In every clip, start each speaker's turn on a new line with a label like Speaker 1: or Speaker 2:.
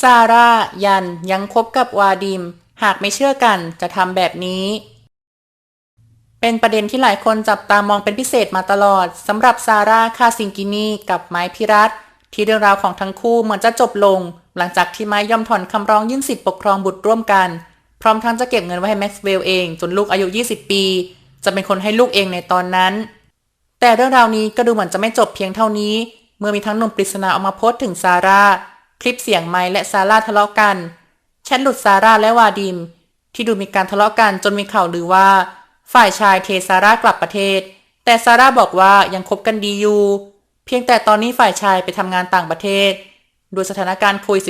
Speaker 1: ซาร่ายันยังคบกับวาดิม หากไม่เชื่อกันจะทำแบบนี้ เป็นประเด็นที่หลายคนจับตามองเป็นพิเศษมาตลอดสำหรับซาร่าคาซิงกินีกับไม้พิรัตที่เรื่องราวของทั้งคู่เหมือนจะจบลง หลังจากที่ไม้ยอมถอนคำร้องยื่นสิทธิปกครองบุตรร่วมกัน พร้อมทั้งจะเก็บเงินไว้ให้แม็กซ์เวลเองจนลูกอายุ 20 ปี จะเป็นคนให้ลูกเองในตอนนั้น แต่เรื่องราวนี้ก็ดูเหมือนจะไม่จบเพียงเท่านี้ เมื่อมีทั้งหนุ่มปริศนาออกมาโพสต์ถึงซาร่า คลิปเสียงไมค์และซาร่าทะเลาะกันแชทหลุดซาร่าและวาดิม ที่ดูมีการทะเลาะกันจนมีข่าวลือว่า ฝ่ายชายเทซาร่ากลับประเทศ แต่ซาร่าบอกว่ายังคบกันดีอยู่ เพียงแต่ตอนนี้ฝ่ายชายไปทำงานต่างประเทศ โดยสถานการณ์โควิด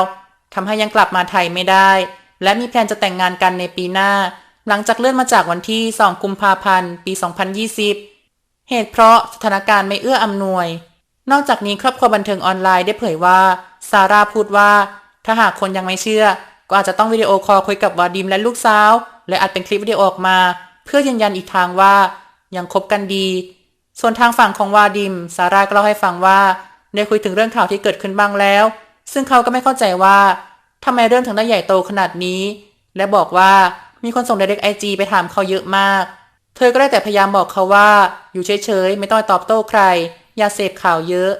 Speaker 1: -19 ทำให้ยังกลับมาไทยไม่ได้ และมีแผนจะแต่งงานกันในปีหน้า หลังจากเลื่อนมาจากวันที่ 2 กุมภาพันธ์ ปี 2020 เหตุเพราะสถานการณ์ไม่เอื้ออำนวย นอกจากนี้ครอบครัวบันเทิงออนไลน์ได้เผยว่า ซาร่าพูดว่า ถ้าหากคนยังไม่เชื่อ ก็อาจจะต้องวิดีโอคอลคุยกับวาดิมและลูกสาว และอัดเป็นคลิปวิดีโอออกมา เพื่อยืนยันอีกทางว่ายังคบกันดี ส่วนทางฝั่งของวาดิมซาร่าก็เล่าให้ฟังว่าได้คุยถึงเรื่องข่าวที่เกิดขึ้นบ้างแล้ว ซึ่งเขาก็ไม่เข้าใจว่าทำไมเรื่องถึงได้ใหญ่โตขนาดนี้ และบอกว่ามีคนส่งเด็กไอจีไปถามเขาเยอะมาก เธอก็ได้แต่พยายามบอกเขาว่า อยู่เฉยๆ ไม่ต้องตอบโต้ใคร อย่าเสพข่าวเยอะ